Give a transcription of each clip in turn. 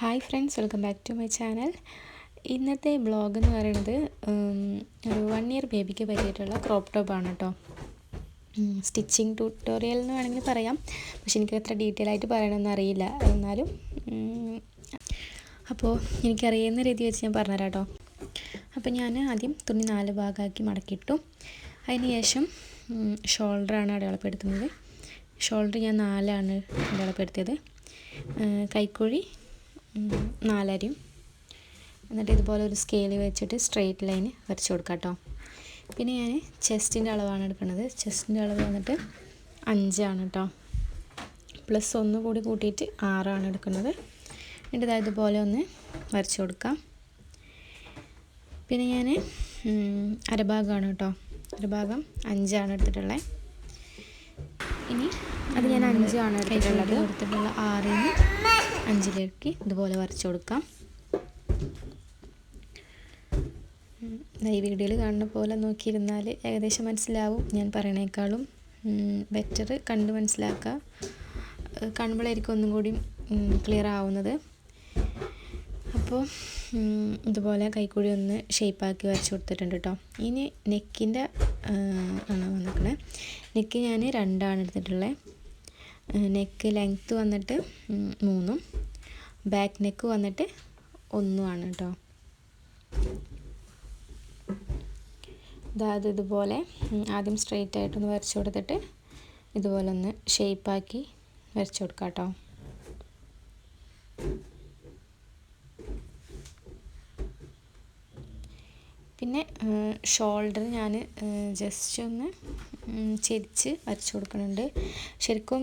Hi friends welcome back to my channel. ഇന്നത്തെ blog എന്ന് പറയുന്നത് ഒരു വൺ ഇയർ ബേബിക്ക് പറ്റിയിട്ടുള്ള ക്രോപ്പ് ആണ് കേട്ടോ സ്റ്റിച്ചിങ് ട്യൂട്ടോറിയൽ എന്ന് വേണമെങ്കിൽ പറയാം. പക്ഷെ എനിക്ക് അത്ര ഡീറ്റെയിൽ ആയിട്ട് പറയണമെന്ന് അറിയില്ല. എന്നാലും അപ്പോൾ എനിക്കറിയുന്ന രീതി വെച്ച് ഞാൻ പറഞ്ഞുതരാം കേട്ടോ അപ്പോൾ ഞാൻ ആദ്യം തുണി നാല് ഭാഗമാക്കി മടക്കിയിട്ടു. അതിന് ശേഷം ഷോൾഡറാണ് അടയാളപ്പെടുത്തുന്നത്. ഷോൾഡർ ഞാൻ നാലാണ് അടയാളപ്പെടുത്തിയത്. കൈക്കുഴി നാലരയും. എന്നിട്ട് ഇതുപോലെ ഒരു സ്കെയിൽ വെച്ചിട്ട് സ്ട്രെയിറ്റ് ലൈന് വരച്ച് കൊടുക്കാം കേട്ടോ പിന്നെ ഞാൻ ചെസ്റ്റിന്റെ അളവാണ് എടുക്കുന്നത്. ചെസ്റ്റിന്റെ അളവ് വന്നിട്ട് അഞ്ചാണ് കേട്ടോ പ്ലസ് ഒന്ന് കൂടി കൂട്ടിയിട്ട് ആറാണ് എടുക്കുന്നത്. എന്നിട്ട് ഇതാ ഇതുപോലെ ഒന്ന് വരച്ച് കൊടുക്കാം. പിന്നെ ഞാൻ അരഭാഗമാണ് കേട്ടോ അരഭാഗം അഞ്ചാണ് എടുത്തിട്ടുള്ളത് ഇനി അത് ഞാൻ അഞ്ചാണ് എടുത്തിട്ടുള്ളത്. എടുത്തിട്ടുള്ള ആറിൽ നിന്ന് അഞ്ചിലേക്ക് ഇതുപോലെ വരച്ചു കൊടുക്കാം. ഈ വീഡിയോയിൽ കാണുന്ന പോലെ നോക്കിയിരുന്നാൽ ഏകദേശം മനസ്സിലാവും. ഞാൻ പറയണേക്കാളും ബെറ്റർ കണ്ട് മനസ്സിലാക്കുക. കാണുമ്പോഴായിരിക്കും ഒന്നും കൂടി ക്ലിയർ ആവുന്നത്. അപ്പോൾ ഇതുപോലെ കൈക്കൂടി ഒന്ന് ഷേപ്പാക്കി വരച്ച് കൊടുത്തിട്ടുണ്ട് കേട്ടോ ഇനി നെക്കിന്റെ ആണ് വന്നിരിക്കുന്നത് നെക്ക് ഞാൻ രണ്ടാണ് എടുത്തിട്ടുള്ളത് നെക്ക് ലെങ്ത്ത് വന്നിട്ട് മൂന്നും. ബാക്ക് നെക്ക് വന്നിട്ട് ഒന്നുമാണ് കേട്ടോ അതായത് ഇതുപോലെ ആദ്യം സ്ട്രെയിറ്റ് ആയിട്ടൊന്ന് വരച്ച് കൊടുത്തിട്ട് ഇതുപോലെ ഒന്ന് ഷേപ്പാക്കി വരച്ച് കൊടുക്കാം കേട്ടോ പിന്നെ ഷോൾഡർ ഞാൻ ജസ്റ്റ് ഒന്ന് ചെരിച്ച് വരച്ച് കൊടുക്കുന്നുണ്ട്. ശരിക്കും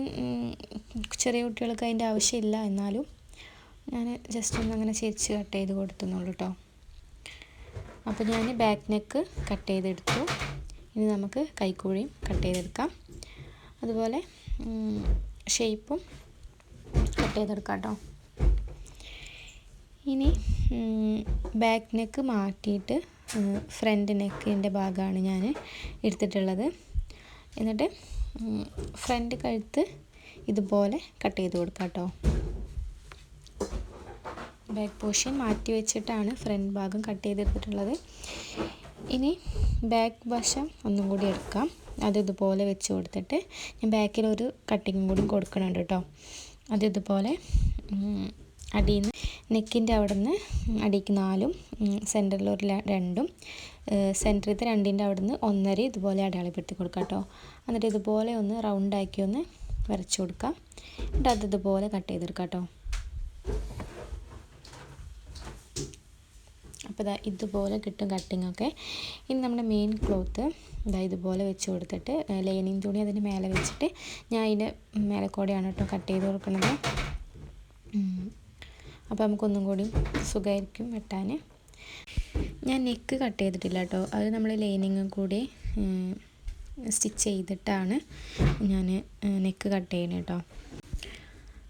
ചെറിയ കുട്ടികൾക്ക് അതിന്റെ ആവശ്യമില്ല എന്നാലും ഞാൻ ജസ്റ്റ് ഒന്ന് അങ്ങനെ ചെരിച്ച് കട്ട് ചെയ്ത് കൊടുത്തുന്നുള്ളൂ കേട്ടോ അപ്പോൾ ഞാൻ ബാക്ക് നെക്ക് കട്ട് ചെയ്തെടുത്തു. ഇനി നമുക്ക് കൈക്കൂഴിയും കട്ട് ചെയ്തെടുക്കാം. അതുപോലെ ഷേപ്പും കട്ട് ചെയ്തെടുക്കാം കേട്ടോ ഇനി ബാക്ക് നെക്ക് മാറ്റിയിട്ട് ഫ്രണ്ട് നെക്കിന്റെ ഭാഗമാണ് ഞാൻ എടുത്തിട്ടുള്ളത്. എന്നിട്ട് ഫ്രണ്ട് കഴുത്ത് ഇതുപോലെ കട്ട് ചെയ്ത് കൊടുക്കാം കേട്ടോ ബാക്ക് പോർഷൻ മാറ്റി വെച്ചിട്ടാണ് ഫ്രണ്ട് ഭാഗം കട്ട് ചെയ്തെടുത്തിട്ടുള്ളത്. ഇനി ബാക്ക് വശം ഒന്നും കൂടി എടുക്കാം. അത് ഇതുപോലെ വെച്ച് കൊടുത്തിട്ട് ഞാൻ ബാക്കിൽ ഒരു കട്ടിങ്ങും കൂടി കൊടുക്കണുണ്ട് കേട്ടോ അത് ഇതുപോലെ അടിയിൽ നെക്കിന്റെ അവിടെ നിന്ന് അടിക്ക് നാലും സെന്ററിൽ ഒരു രണ്ടും സെന്ററിലത്തെ രണ്ടിന്റെ അവിടെ നിന്ന് ഒന്നര ഇതുപോലെ അടയാളപ്പെടുത്തി കൊടുക്കാം കേട്ടോ. എന്നിട്ട് ഇതുപോലെ ഒന്ന് റൗണ്ടാക്കി ഒന്ന് വരച്ച് കൊടുക്കാം. എന്നിട്ട് അത് ഇതുപോലെ കട്ട് ചെയ്തെടുക്കാം കേട്ടോ. അപ്പോൾ ഇതാ ഇതുപോലെ കിട്ടും കട്ടിംഗ് ഒക്കെ. ഇനി നമ്മുടെ മെയിൻ ക്ലോത്ത് ഇതാ ഇതുപോലെ വെച്ച് കൊടുത്തിട്ട് ലൈനിങ് തുണി അതിന്റെ മേലെ വെച്ചിട്ട് ഞാൻ അതിന്റെ മേലെ കൂടെയാണ് കേട്ടോ കട്ട് ചെയ്ത് കൊടുക്കുന്നത്. അപ്പോൾ നമുക്കൊന്നും കൂടി സുഖമായിരിക്കും വെട്ടാൻ. ഞാൻ നെക്ക് കട്ട് ചെയ്തിട്ടില്ല കേട്ടോ. അത് നമ്മൾ ലൈനിങ്ങും കൂടി സ്റ്റിച്ച് ചെയ്തിട്ടാണ് ഞാൻ നെക്ക് കട്ട് ചെയ്യുന്നത് കേട്ടോ.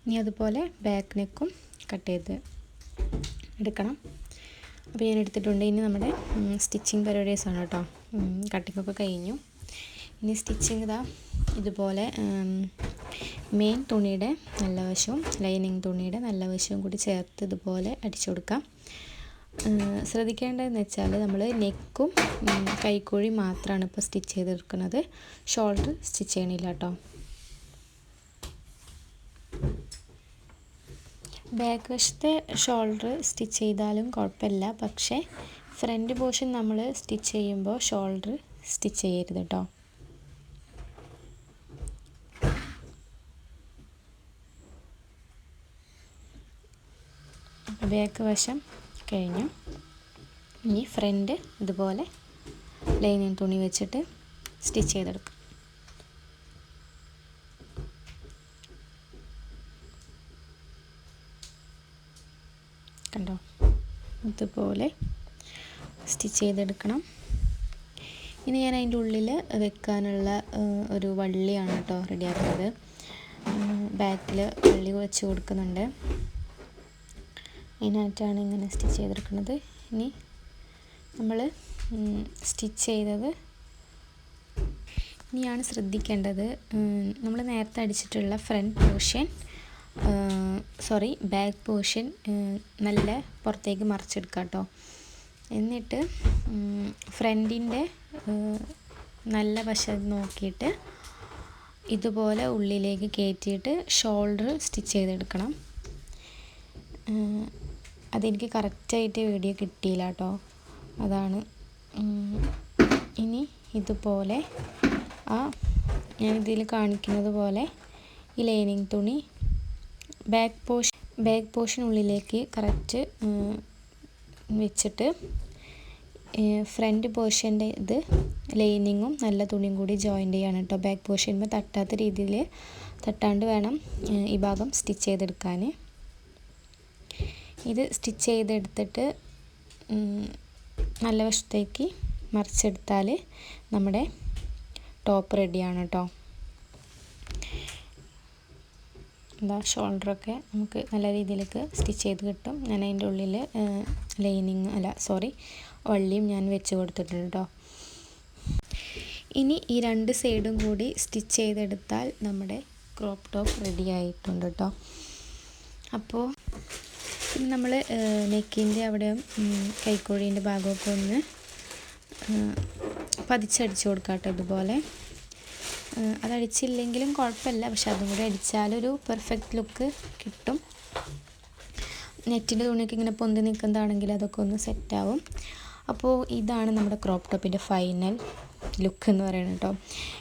ഇനി അതുപോലെ ബാക്ക് നെക്കും കട്ട് ചെയ്ത് എടുക്കണം. അപ്പോൾ ഞാൻ എടുത്തിട്ടുണ്ട്. ഇനി നമ്മുടെ സ്റ്റിച്ചിങ് പരിപാടീസാണ് കേട്ടോ. കട്ടിങ്ങൊക്കെ കഴിഞ്ഞു. ഇനി സ്റ്റിച്ചിങ് ഇതാ ഇതുപോലെ മെയിൻ തുണിയുടെ നല്ല വശവും ലൈനിങ് തുണിയുടെ നല്ല വശവും കൂടി ചേർത്ത് ഇതുപോലെ അടിച്ചു കൊടുക്കാം. ശ്രദ്ധിക്കേണ്ടതെന്ന് വെച്ചാൽ നമ്മൾ നെക്കും കൈക്കുഴി മാത്രമാണ് ഇപ്പോൾ സ്റ്റിച്ച് ചെയ്തെടുക്കുന്നത്. ഷോൾഡർ സ്റ്റിച്ച് ചെയ്യണില്ല കേട്ടോ. ബാക്ക് വശത്തെ ഷോൾഡർ സ്റ്റിച്ച് ചെയ്താലും കുഴപ്പമില്ല. പക്ഷേ ഫ്രണ്ട് പോർഷൻ നമ്മൾ സ്റ്റിച്ച് ചെയ്യുമ്പോൾ ഷോൾഡർ സ്റ്റിച്ച് ചെയ്യരുത് കേട്ടോ. ബാക്ക് വശം കഴിഞ്ഞു. ഇനി ഫ്രണ്ട് ഇതുപോലെ ലൈനിങ് തുണി വെച്ചിട്ട് സ്റ്റിച്ച് ചെയ്തെടുക്കും. കണ്ടോ? ഇതുപോലെ സ്റ്റിച്ച് ചെയ്തെടുക്കണം. ഇനി ഞാൻ അതിന്റെ ഉള്ളിൽ വെക്കാനുള്ള ഒരു വള്ളിയാണ് കേട്ടോ റെഡിയാക്കുന്നത് ബാക്കിൽ വള്ളി വെച്ച് കൊടുക്കുന്നുണ്ട്. അതിനായിട്ടാണ് ഇങ്ങനെ സ്റ്റിച്ച് ചെയ്തെടുക്കുന്നത്. ഇനി നമ്മൾ സ്റ്റിച്ച് ചെയ്തത് ഇനിയാണ് ശ്രദ്ധിക്കേണ്ടത്. നമ്മൾ നേരത്തെ അടിച്ചിട്ടുള്ള front portion sorry back portion നല്ല പുറത്തേക്ക് മറിച്ചെടുക്കാം കേട്ടോ. എന്നിട്ട് ഫ്രണ്ടിന്റെ നല്ല വശം നോക്കിയിട്ട് ഇതുപോലെ ഉള്ളിലേക്ക് കയറ്റിയിട്ട് ഷോൾഡർ സ്റ്റിച്ച് ചെയ്തെടുക്കണം. അതെനിക്ക് കറക്റ്റായിട്ട് വീഡിയോ കിട്ടിയില്ല കേട്ടോ. അതാണ്. ഇനി ഇതുപോലെ ആ ഞാൻ ഇതിൽ കാണിക്കുന്നത് പോലെ ഈ ലൈനിങ് തുണി ബാക്ക് പോഷൻ ബാക്ക് പോർഷനുള്ളിലേക്ക് കറക്റ്റ് വെച്ചിട്ട് ഫ്രണ്ട് പോർഷന്റെ ഇത് ലൈനിങ്ങും നല്ല തുണിയും കൂടി ജോയിന്റ് ചെയ്യാണ് കേട്ടോ. ബാക്ക് പോർഷനുമ്പോൾ തട്ടാത്ത രീതിയിൽ തട്ടാണ്ട് വേണം ഈ ഭാഗം സ്റ്റിച്ച് ചെയ്തെടുക്കാൻ ഇത് സ്റ്റിച്ച് ചെയ്തെടുത്തിട്ട് നല്ല വശത്തേക്ക് മറിച്ചെടുത്താൽ നമ്മുടെ ടോപ്പ് റെഡിയാണ് കേട്ടോ എന്താ ഷോൾഡറൊക്കെ നമുക്ക് നല്ല രീതിയിലേക്ക് സ്റ്റിച്ച് ചെയ്ത് കിട്ടും. ഞാൻ അതിന്റെ ഉള്ളിൽ ലൈനിങ് അല്ല സോറി വള്ളിയും ഞാൻ വെച്ച് കൊടുത്തിട്ടുണ്ട് കേട്ടോ ഇനി ഈ രണ്ട് സൈഡും കൂടി സ്റ്റിച്ച് ചെയ്തെടുത്താൽ നമ്മുടെ ക്രോപ്പ് ടോപ്പ് റെഡി ആയിട്ടുണ്ട് കേട്ടോ അപ്പോൾ നമ്മൾ നെക്കിന്റെ അവിടെ കൈക്കോഴീന്റെ ഭാഗമൊക്കെ ഒന്ന് പതിച്ചടിച്ച് കൊടുക്കാം കേട്ടോ ഇതുപോലെ അതടിച്ചില്ലെങ്കിലും കുഴപ്പമില്ല. പക്ഷെ അതും കൂടി അടിച്ചാലൊരു പെർഫെക്റ്റ് ലുക്ക് കിട്ടും. നെറ്റിന്റെ തുണിയൊക്കെ ഇങ്ങനെ പൊന്തി നിൽക്കുന്നതാണെങ്കിൽ അതൊക്കെ ഒന്ന് സെറ്റാവും അപ്പോൾ ഇതാണ് നമ്മുടെ ക്രോപ്പ് ടോപ്പിന്റെ ഫൈനൽ ലുക്ക് എന്ന് പറയുന്നത് കേട്ടോ.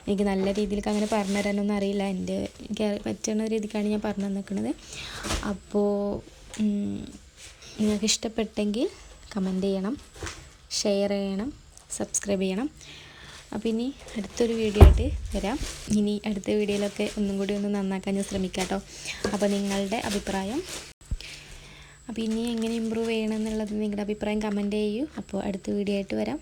എനിക്ക് നല്ല രീതിയിലേക്ക് അങ്ങനെ പറഞ്ഞു തരാനൊന്നും അറിയില്ല. എന്റെ പറ്റുന്ന രീതിക്കാണ് ഞാൻ പറഞ്ഞു തന്നിരിക്കുന്നത് അപ്പോൾ നിങ്ങൾക്ക് ഇഷ്ടപ്പെട്ടെങ്കിൽ കമന്റ് ചെയ്യണം ഷെയർ ചെയ്യണം സബ്സ്ക്രൈബ് ചെയ്യണം. അപ്പോൾ ഇനി അടുത്തൊരു വീഡിയോ ആയിട്ട് വരാം. ഇനി അടുത്ത വീഡിയോയിലൊക്കെ ഒന്നും കൂടി ഒന്ന് നന്നാക്കാൻ ഞാൻ ശ്രമിക്കാം കേട്ടോ അപ്പോൾ നിങ്ങളുടെ അഭിപ്രായം. അപ്പോൾ ഇനി എങ്ങനെ ഇമ്പ്രൂവ് ചെയ്യണം എന്നുള്ളത് നിങ്ങളുടെ അഭിപ്രായം കമന്റ് ചെയ്യൂ. അപ്പോൾ അടുത്ത വീഡിയോ ആയിട്ട് വരാം.